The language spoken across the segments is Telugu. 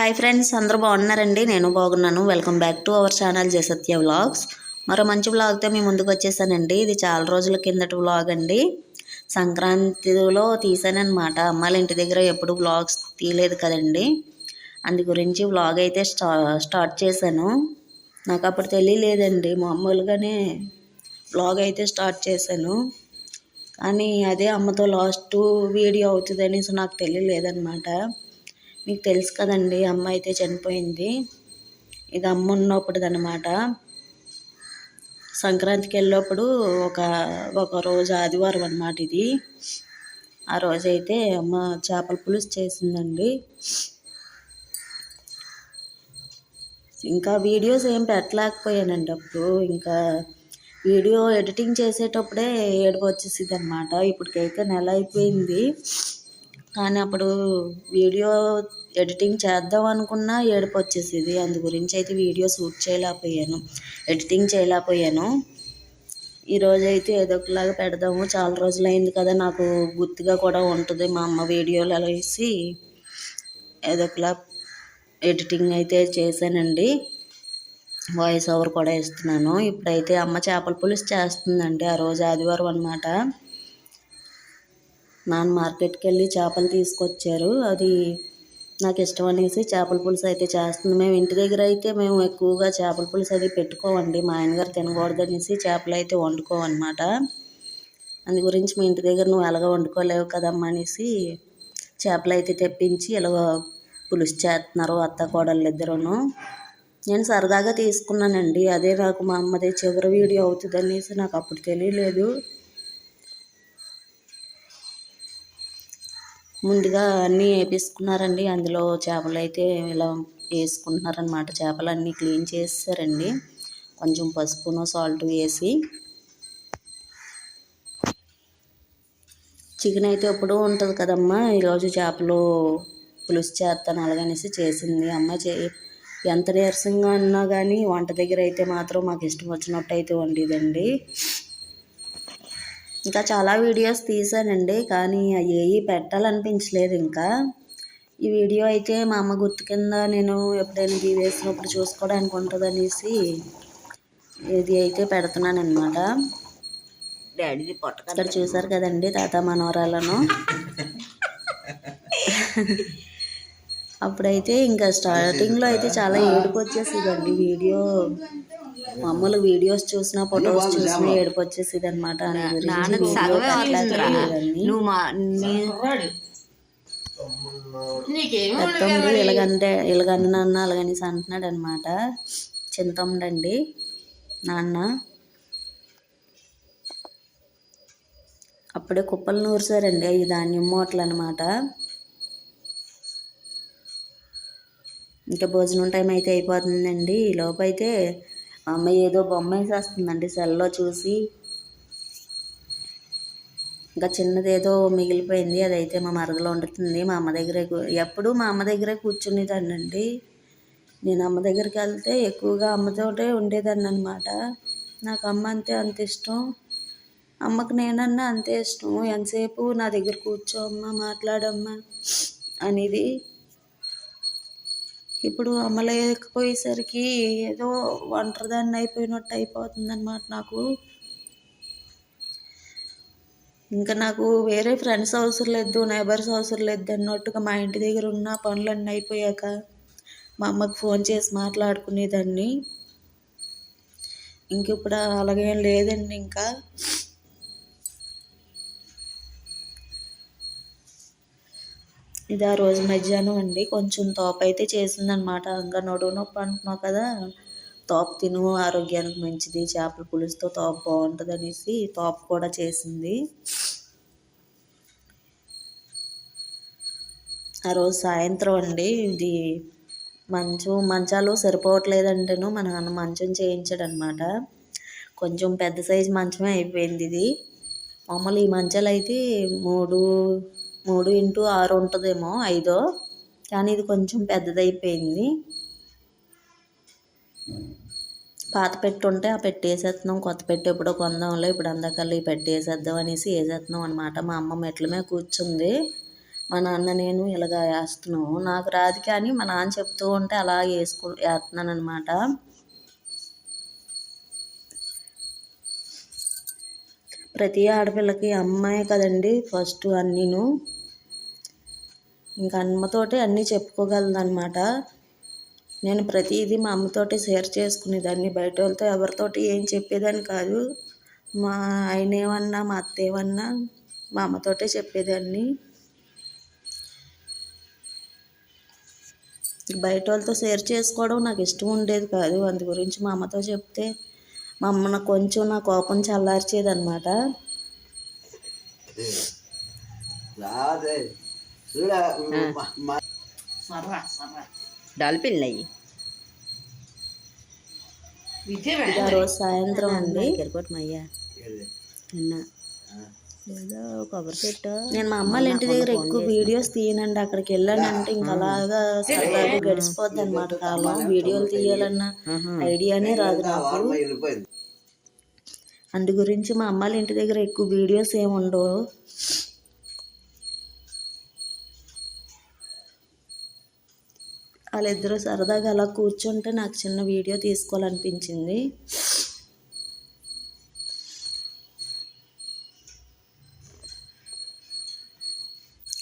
హాయ్ ఫ్రెండ్స్ అందరూ బాగున్నారండి? నేను బాగున్నాను. Welcome back to our channel Jasatya vlogs మరో మంచి వ్లాగ్తో మీ ముందుకు వచ్చేసానండి. ఇది చాలా రోజుల కిందటి వ్లాగ్ అండి. సంక్రాంతిలో తీసానమాట అమ్మాయిల ఇంటి దగ్గర ఎప్పుడు వ్లాగ్స్ తీయలేదు కదండి. అందు గురించి వ్లాగ్ అయితే స్టా స్టార్ట్ చేశాను. నాకు అప్పుడు తెలియలేదండి. మామూలుగానే వ్లాగ్ అయితే స్టార్ట్ చేశాను. కానీ అదే అమ్మతో లాస్ట్ వీడియో అవుతుంది అనేసి నాకు తెలియలేదన్నమాట. మీకు తెలుసు కదండి అమ్మ అయితే చనిపోయింది. ఇది అమ్మ ఉన్నప్పుడు అనమాట సంక్రాంతికి వెళ్ళినప్పుడు ఒక ఒక రోజు ఆదివారం అనమాట ఇది. ఆ రోజైతే అమ్మ చేపల పులుసు చేసిందండి. ఇంకా వీడియోస్ ఏం పెట్టలేకపోయానండి అప్పుడు. ఇంకా వీడియో ఎడిటింగ్ చేసేటప్పుడే ఏడుపు వచ్చేసింది అనమాట ఇప్పటికైతే నెల అయిపోయింది. కానీ అప్పుడు వీడియో ఎడిటింగ్ చేద్దాం అనుకున్నా ఏడుపు వచ్చేసేది అందు గురించి అయితే వీడియో షూట్ చేయలేకపోయాను. ఎడిటింగ్ చేయలేకపోయాను. ఈరోజు అయితే ఏదో ఒకలాగా పెడదాము. చాలా రోజులైంది కదా నాకు గుర్తుగా కూడా ఉంటుంది. మా అమ్మ వీడియోలు అలా వేసి ఏదో ఒకలా ఎడిటింగ్ అయితే చేశానండి. వాయిస్ ఓవర్ కూడా ఇస్తున్నాను. ఇప్పుడైతే అమ్మ చేపల పులుసు చేస్తుందండి. ఆ రోజు ఆదివారం అనమాట నాన్న మార్కెట్కి వెళ్ళి చేపలు తీసుకొచ్చారు. అది నాకు ఇష్టం అనేసి చేపల పులుసు అయితే చేస్తుంది. మేము ఇంటి దగ్గర అయితే మేము ఎక్కువగా చేపల పులుసు అది పెట్టుకోమండి. మా ఆయనగారు తినకూడదు అనేసి చేపలు అయితే వండుకోవన్నమాట అందు గురించి మీ ఇంటి దగ్గర నువ్వు ఎలాగ వండుకోలేవు కదమ్మా అనేసి చేపలు అయితే తెప్పించి ఇలాగ పులుసు చేస్తున్నారు అత్త కోడళ్ళు ఇద్దరును. నేను సరదాగా తీసుకున్నానండి. అదే నాకు మా అమ్మది చివరి వీడియో అవుతుంది అనేసి నాకు అప్పుడు తెలియలేదు. ముందుగా అన్నీ వేపించుకున్నారండి అందులో చేపలు అయితే ఇలా వేసుకుంటున్నారనమాట చేపలు అన్నీ క్లీన్ చేస్తారండి కొంచెం పసుపును సాల్ట్ వేసి. చికెన్ అయితే ఎప్పుడూ ఉంటుంది కదమ్మా. ఈరోజు చేపలు పులుసు చేస్తాను అలాగనేసి చేసింది. అమ్మ చే ఎంత నీరసంగా ఉన్నా కానీ వంట దగ్గర అయితే మాత్రం మాకు ఇష్టం వచ్చినట్టు అయితే వండిదండి. ఇంకా చాలా వీడియోస్ తీసానండి కానీ అవి పెట్టాలనిపించలేదు ఇంకా. ఈ వీడియో అయితే మా అమ్మ గుర్తు కింద నేను ఎప్పుడైనా ఇది వేసినప్పుడు చూసుకోవడానికి ఉంటుంది అనేసి ఇది అయితే పెడుతున్నాను అనమాట డాడీది పొట్ట ఇక్కడ చూసారు కదండి తాత మనవరాలను అప్పుడైతే ఇంకా స్టార్టింగ్లో అయితే చాలా ఏడుపు వచ్చేసిందండి వీడియో. మామూలు వీడియోస్ చూసినా ఫొటోస్ చూసినా ఏడుపు వచ్చేసింది అనమాట పెద్దమ్ముడు ఇలాగంటే ఇలాగన్న నాన్న అలాగనేసి అంటున్నాడు అనమాట చింతమ్ముడండి నాన్న. అప్పుడే కుప్పలు నూరుసారండి అవి ధాన్యం మూటలు అనమాట ఇంకా భోజనం టైం అయితే అయిపోతుందండి. ఈ లోపు అయితే మా అమ్మ ఏదో బొమ్మ వేసేస్తుందండి సెల్లో చూసి. ఇంకా చిన్నది ఏదో మిగిలిపోయింది అదైతే మా మరదలో వండుతుంది. మా అమ్మ దగ్గరే ఎప్పుడు మా అమ్మ దగ్గరే కూర్చునేదాన్ని అండి. నేను అమ్మ దగ్గరికి వెళ్తే ఎక్కువగా అమ్మతోటే ఉండేదాన్ని అనమాట నాకు అమ్మ అంతే అంత ఇష్టం. అమ్మకు నేనన్నా అంతే ఇష్టం. ఎంతసేపు నా దగ్గర కూర్చో అమ్మ మాట్లాడమ్మా అనేది ఇప్పుడు అమ్మలేకపోయేసరికి ఏదో ఒంటరిదాన్ని అయిపోయినట్టు అయిపోతుంది అనమాట నాకు. ఇంకా నాకు వేరే ఫ్రెండ్స్ అవసరం లేదు నైబర్స్ అవసరం లేదు అన్నట్టుగా మా ఇంటి దగ్గర ఉన్న పనులన్నీ అయిపోయాక మా అమ్మకి ఫోన్ చేసి మాట్లాడుకునేదాన్ని. ఇంక ఇప్పుడు అలాగేం లేదండి ఇంకా. ఇది ఆ రోజు మధ్యాహ్నం అండి. కొంచెం తోపు అయితే చేసిందనమాట ఇంకా నడువు నొప్పి అంటున్నావు కదా. తోప తిను ఆరోగ్యానికి మంచిది. చేపల పులుసుతో తోపు బాగుంటుంది అనేసి తోప కూడా చేసింది. ఆ రోజు సాయంత్రం అండి. ఇది మంచం మంచాలు సరిపోవట్లేదంటేను మా నాన్న మంచం చేయించాడు అనమాట కొంచెం పెద్ద సైజు మంచమే అయిపోయింది ఇది. మామూలు ఈ మంచాలు అయితే మూడు మూడు ఇంటూ ఆరు ఉంటుందేమో ఐదో. కానీ ఇది కొంచెం పెద్దదైపోయింది. పాత పెట్టి ఉంటే ఆ పెట్టి వేసేస్తున్నాం కొత్త పెట్టి ఎప్పుడో కొందాంలో ఇప్పుడు అందకల్లా ఈ పెట్టి వేసేద్దాం అనేసి వేసేస్తున్నాం అనమాట మా అమ్మ మెట్ల మీద కూర్చుంది. మా నాన్న నేను ఇలాగ వేస్తున్నాము నాకు రాదు కానీ మా నాన్న చెప్తూ ఉంటే అలా వేసుకు వేస్తున్నాను అనమాట ప్రతి ఆడపిల్లకి అమ్మాయి కదండి ఫస్ట్ అన్నీను. ఇంకా అమ్మతోటే అన్నీ చెప్పుకోగలదన్నమాట నేను ప్రతిదీ మా అమ్మతోటి షేర్ చేసుకునేదాన్ని. బయట వాళ్ళతో ఎవరితోటి ఏం చెప్పేదాన్ని కాదు. మా ఆయన ఏమన్నా మా అత్త ఏమన్నా మా అమ్మతోటే చెప్పేదాన్ని. బయట వాళ్ళతో షేర్ చేసుకోవడం నాకు ఇష్టం ఉండేది కాదు. అందు గురించి మా అమ్మతో చెప్తే మా అమ్మ నాకు కొంచెం నా కోపం అయ్యి ఇది ఆ రోజు సాయంత్రం అండి కిరకొట్టు మయ్యా నిన్న ఏదో కొబ్బరి చెట్టు నేను మా అమ్మ ఇంటి దగ్గర ఎక్కువ వీడియోస్ తీయనండి. అక్కడికి వెళ్ళానంటే ఇంకా అలాగా సరదాగా గడిచిపోద్ది అనమాట కాలం వీడియోలు తీయాలన్న ఐడియానే రాదు నాకు. అందు గురించి మా అమ్మ వాళ్ళ ఇంటి దగ్గర ఎక్కువ వీడియోస్ ఏమి ఉండవు. వాళ్ళిద్దరూ సరదాగా అలా కూర్చుంటే నాకు చిన్న వీడియో తీసుకోవాలనిపించింది.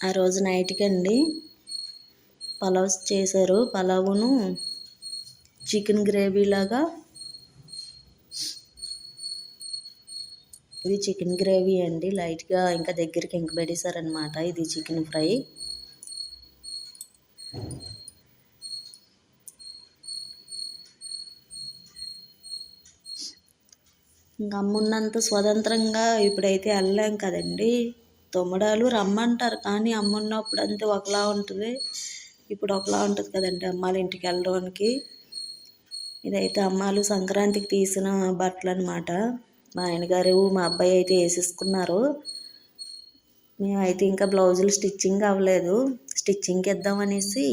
ఆ రోజు నైట్కి అండి పలావ్ చేశారు. పలావును చికెన్ గ్రేవీ లాగా. ఇది చికెన్ గ్రేవీ అండి. లైట్గా ఇంకా దగ్గరికి ఇంక పెట్టేశారనమాట ఇది చికెన్ ఫ్రై. ఇంకా అమ్మున్నంత స్వతంత్రంగా ఇప్పుడైతే వెళ్ళాం కదండి. తొమ్మడాలు రమ్మంటారు కానీ అమ్మున్నప్పుడు అంతే ఒకలా ఉంటుంది. ఇప్పుడు ఒకలా ఉంటుంది కదండి అమ్మాళ్ళ ఇంటికి వెళ్ళడానికి. ఇదైతే అమ్మాలు సంక్రాంతికి తీసిన బట్టలు అనమాట మా ఆయనగారు మా అబ్బాయి అయితే వేసేసుకున్నారు. మేమైతే ఇంకా బ్లౌజులు స్టిచ్చింగ్ అవ్వలేదు. స్టిచ్చింగ్కి ఇద్దామనేసి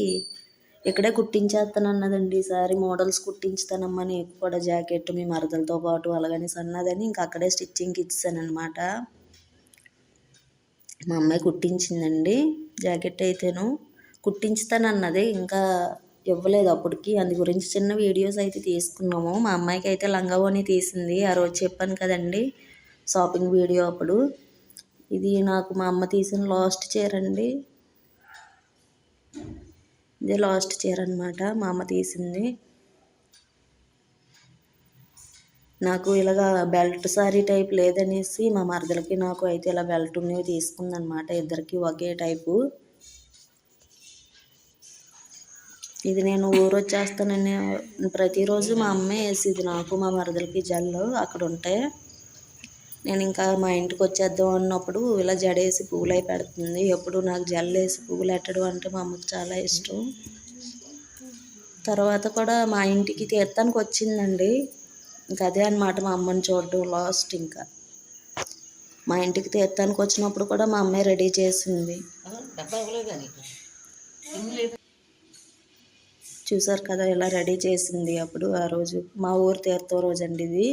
ఇక్కడే కుట్టించేస్తాను అన్నదండి. ఈసారి మోడల్స్ కుట్టించుతానమ్మా నీకు కూడా జాకెట్ మీ మరదలతో పాటు అలాగనేసి అన్నదని ఇంకా అక్కడే స్టిచ్చింగ్కి ఇచ్చానమాట అనమాట మా అమ్మాయి కుట్టించిందండి. జాకెట్ అయితేను. కుట్టించుతానన్నది ఇంకా ఇవ్వలేదు అప్పటికి. అందు గురించి చిన్న వీడియోస్ అయితే తీసుకున్నాము. మా అమ్మాయికి అయితే లంగావోని తీసింది. ఆ రోజు చెప్పాను కదండి. షాపింగ్ వీడియో అప్పుడు. ఇది నాకు మా అమ్మ తీసిన లాస్ట్ చీర అండి ఇది లాస్ట్ చీర అనమాట మా అమ్మ తీసింది. నాకు ఇలాగ బెల్ట్ సారీ టైప్ లేదనేసి మా మరదలకి నాకు అయితే ఇలా బెల్ట్ ఉన్నవి తీసుకుందనమాట ఇద్దరికి ఒకే టైపు. ఇది నేను ఊరు వచ్చేస్తానని ప్రతిరోజు మా అమ్మే వేసేది నాకు మా మరదలకి జల్లు అక్కడ ఉంటే. నేను ఇంకా మా ఇంటికి వచ్చేద్దాం అన్నప్పుడు ఇలా జడేసి పువ్వులు అయి పెడుతుంది. ఎప్పుడు నాకు జల్లు వేసి పువ్వులు పెట్టడం అంటే మా అమ్మకి చాలా ఇష్టం. తర్వాత కూడా మా ఇంటికి తీర్థానికి వచ్చిందండి. ఇంకా అదే అనమాట మా అమ్మని చూడడం లాస్ట్ ఇంకా. మా ఇంటికి తీర్థానికి వచ్చినప్పుడు కూడా మా అమ్మాయి రెడీ చేసింది. చూసారు కదా ఇలా రెడీ చేసింది అప్పుడు ఆ రోజు. మా ఊరు తీర్థం రోజు అండి ఇది.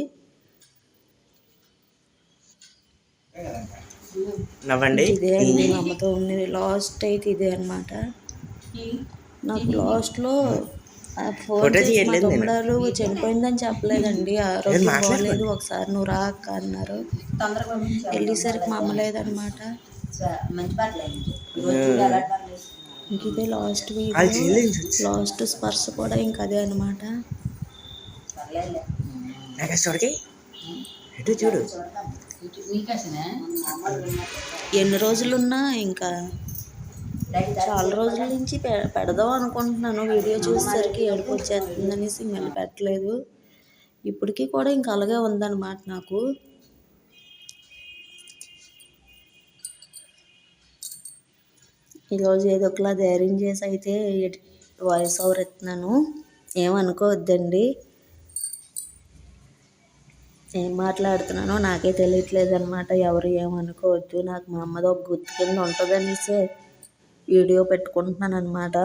ఇదే అండి మా అమ్మతో ఉన్నది. లాస్ట్ అయితే ఇదే అనమాట నాకు లాస్ట్లో ఫోన్ చేసి మా చనిపోయిందని చెప్పలేదండి. ఆ రోజు బాగోలేదు ఒకసారి నువ్వు రా అక్క అన్నారు. వెళ్ళేసరికి మా అమ్మ లేదనమాట ఇంక ఇదే లాస్ట్ లాస్ట్ స్పర్శ కూడా ఇంక అదే అనమాట చూడు. ఎన్ని రోజులున్నా ఇంకా చాలా రోజుల నుంచి పె- పెడదాం అనుకుంటున్నాను. వీడియో చూసేసరికి ఏడుపు వచ్చేస్తుంది అనేసి మళ్ళీ పెట్టలేదు. ఇప్పటికీ కూడా ఇంకా అలాగే ఉందన్నమాట నాకు. ఈరోజు ఏదో ఒకలా ధైర్యం చేసి అయితే వాయిస్ ఓవర్ ఎత్తున్నాను ఏమనుకోవద్దండి ఏం మాట్లాడుతున్నానో నాకే తెలియట్లేదు అనమాట ఎవరు ఏమనుకోవద్దు నాకు మా అమ్మది ఒక గుర్తు కింద ఉంటుందనేసే వీడియో పెట్టుకుంటున్నాను అనమాట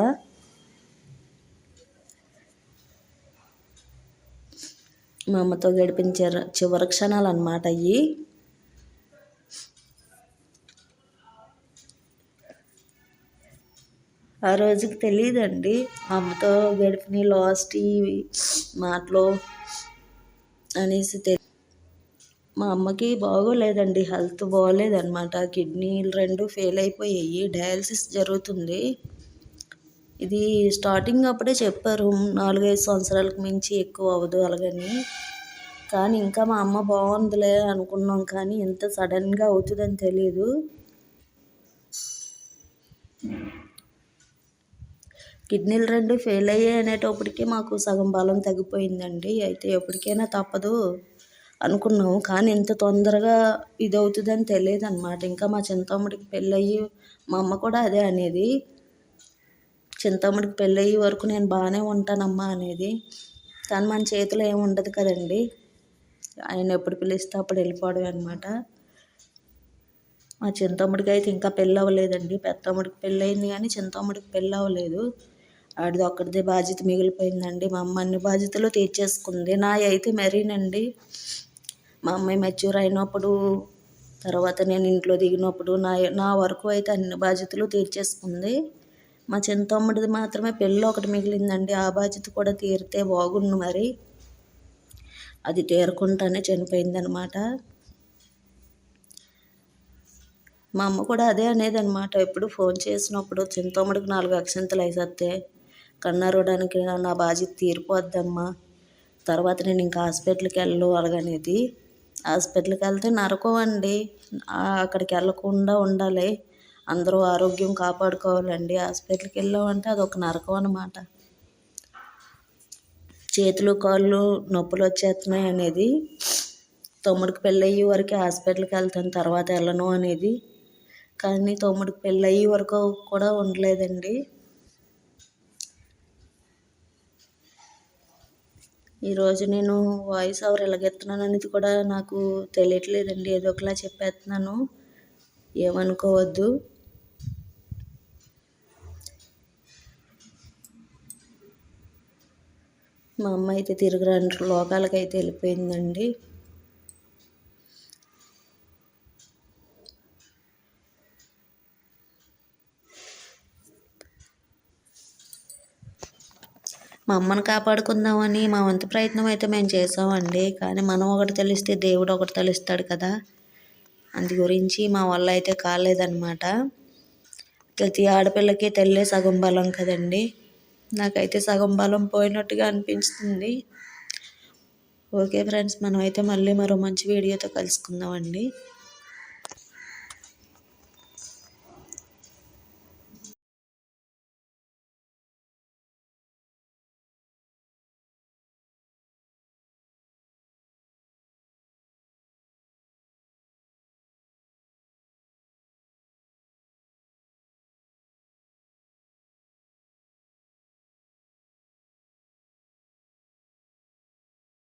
మా అమ్మతో గడిపిన చివరి చివరి క్షణాలు అనమాట అవి ఆ రోజుకి తెలియదండి అమ్మతో గడిపిన లాస్ట్ ఈ మాటలు అనేసి తెలి మా అమ్మకి బాగోలేదండి. హెల్త్ బాగోలేదన్నమాట. కిడ్నీలు రెండు ఫెయిల్ అయిపోయాయి. డయాలసిస్ జరుగుతుంది. ఇది స్టార్టింగ్ అప్పుడే చెప్పారు. నాలుగైదు సంవత్సరాలకు మించి ఎక్కువ అవ్వదు అలాగని. కానీ ఇంకా మా అమ్మ బాగుందిలే అనుకున్నాం. కానీ ఇంత సడన్గా అవుతుందని తెలియదు కిడ్నీలు రెండు ఫెయిల్ అయ్యాయి అనేటప్పటికీ మాకు సగం బలం తగ్గిపోయిందండి. అయితే ఎప్పటికైనా తప్పదు. అనుకున్నాము. కానీ ఇంత తొందరగా ఇది అవుతుందని తెలియదు అనమాట ఇంకా మా చింతమ్మడికి పెళ్ళయ్యి మా అమ్మ కూడా అదే అనేది. చింతమ్మడికి పెళ్ళయ్యే వరకు నేను బాగానే ఉంటానమ్మా అనేది. కానీ మన చేతిలో ఏమి ఉండదు కదండి. ఆయన ఎప్పుడు పిలిస్తే అప్పుడు వెళ్ళిపోవడం అనమాట మా చింతమ్మడికి అయితే ఇంకా పెళ్ళి అవ్వలేదండి పెద్దమ్మడికి పెళ్ళి అయింది కానీ చింతమ్మడికి పెళ్ళి అవ్వలేదు ఆడిది ఒక్కడిదే బాధ్యత మిగిలిపోయిందండి. మా అమ్మ అన్ని బాధ్యతలు తీర్చేసుకుంది. నా అయితే మెరీనండి మా అమ్మాయి మెచ్యూర్ అయినప్పుడు తర్వాత నేను ఇంట్లో దిగినప్పుడు నా నా వరకు అయితే అన్ని బాధ్యతలు తీర్చేసుకుంది. మా చింతమ్మడిది మాత్రమే పెళ్ళి ఒకటి మిగిలిందండి. ఆ బాధ్యత కూడా తీరితే బాగుండు మరి. అది తీరకుండానే చనిపోయిందనమాట మా అమ్మ కూడా అదే అనేది అనమాట ఎప్పుడు ఫోన్ చేసినప్పుడు చింతమ్మడికి నాలుగు అక్షంతలు వేసేస్తే కన్నారోడానికి నా బాధ్యత తీరిపోద్దమ్మా. తర్వాత నేను ఇంకా హాస్పిటల్కి వెళ్ళు అలాగనేది హాస్పిటల్కి వెళ్తే నరకం అండి. అక్కడికి వెళ్ళకుండా ఉండాలి. అందరూ ఆరోగ్యం కాపాడుకోవాలండి. హాస్పిటల్కి వెళ్ళామంటే అదొక నరకం అనమాట చేతులు కాళ్ళు నొప్పులు వచ్చేస్తున్నాయి అనేది. తమ్ముడికి పెళ్ళయ్యే వరకు హాస్పిటల్కి వెళ్తాను తర్వాత వెళ్ళను అనేది. కానీ తమ్ముడికి పెళ్ళయ్యే వరకు కూడా ఉండలేదండి. ఈరోజు నేను వాయిస్ ఓవర్ ఎలాగెత్తున్నాను అనేది కూడా నాకు తెలియట్లేదండి. ఏదో ఒకలా చెప్పేస్తున్నాను. ఏమనుకోవద్దు. మా అమ్మ అయితే తిరిగి లోకాలకైతే వెళ్ళిపోయిందండి. మా అమ్మని కాపాడుకుందామని మా వంతు ప్రయత్నం అయితే మేము చేసామండి కానీ మనం ఒకటి తెలిస్తే దేవుడు ఒకటి తెలుస్తాడు కదా. అందు గురించి మా వల్ల అయితే కాలేదన్నమాట. ప్రతి ఆడపిల్లకి తెల్లే సగం బలం కదండి. నాకైతే సగం బలం పోయినట్టుగా అనిపిస్తుంది. ఓకే ఫ్రెండ్స్ మనం అయితే మళ్ళీ మరో మంచి వీడియోతో కలుసుకుందామండి.